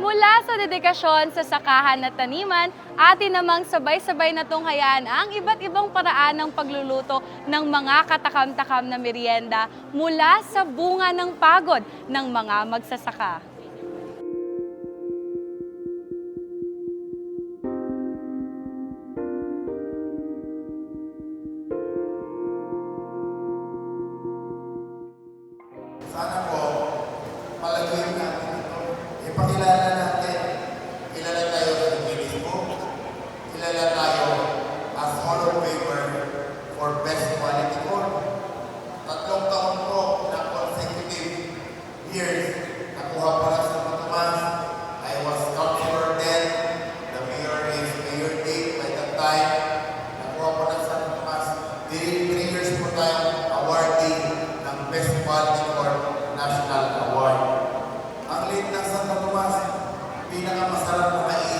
Mula sa dedikasyon sa sakahan at taniman, atin namang sabay-sabay na tunghayaan ang iba't ibang paraan ng pagluluto ng mga katakam-takam na merienda mula sa bunga ng pagod ng mga magsasaka. Ipakilala natin. Kilala tayo sa Facebook. Kilala tayo as Hall of for Best Quality Corn. Tatlong taon po na consecutive years. Nakuha pa lang sa Matamas. I was councilor then. The mayor is Mayor Dave by that time. Nakuha pa lang sa Matamas. Three, three years po tayo awarding ng Best Quality Corn National Award. Ang lead ng Santa Tomas, pinakamasarap na mais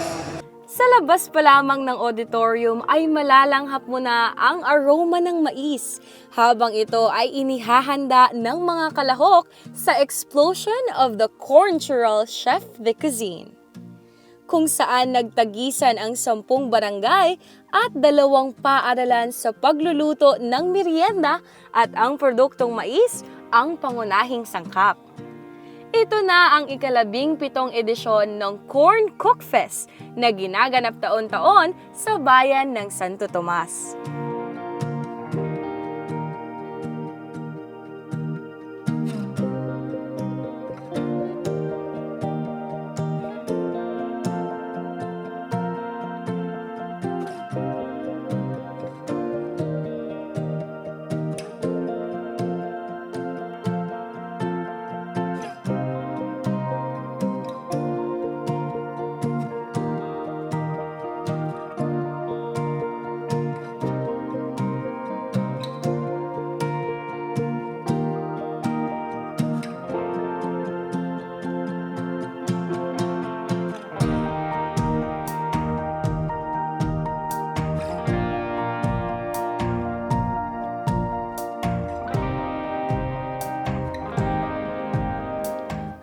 Sa labas pa lamang ng auditorium ay malalanghap mo na ang aroma ng mais. Habang ito ay inihahanda ng mga kalahok sa explosion of the Corntural Chef de Cuisine. Kung saan nagtagisan ang sampung barangay at dalawang paaralan sa pagluluto ng merienda at ang produktong mais ang pangunahing sangkap. Ito na ang ikalabing pitong edisyon ng Corn Cook Fest na ginaganap taon-taon sa bayan ng Santo Tomas.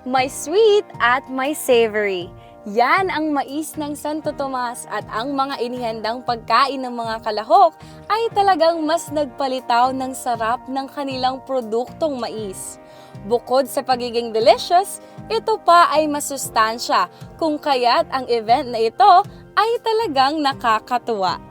May sweet at may savory. Yan ang mais ng Santo Tomas at ang mga inihandang pagkain ng mga kalahok ay talagang mas nagpalitaw ng sarap ng kanilang produktong mais. Bukod sa pagiging delicious, ito pa ay masustansya kung kaya't ang event na ito ay talagang nakakatuwa.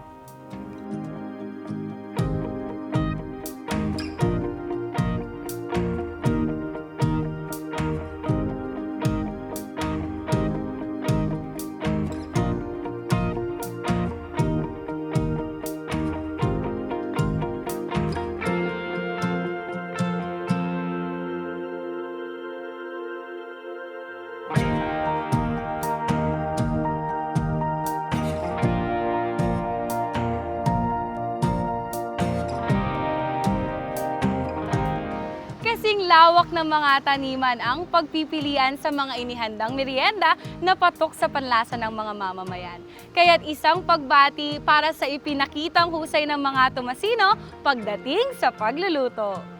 Lawak ng mga taniman ang pagpipilian sa mga inihandang merienda na patok sa panlasa ng mga mamamayan. Kaya't isang pagbati para sa ipinakitang husay ng mga tumasino pagdating sa pagluluto.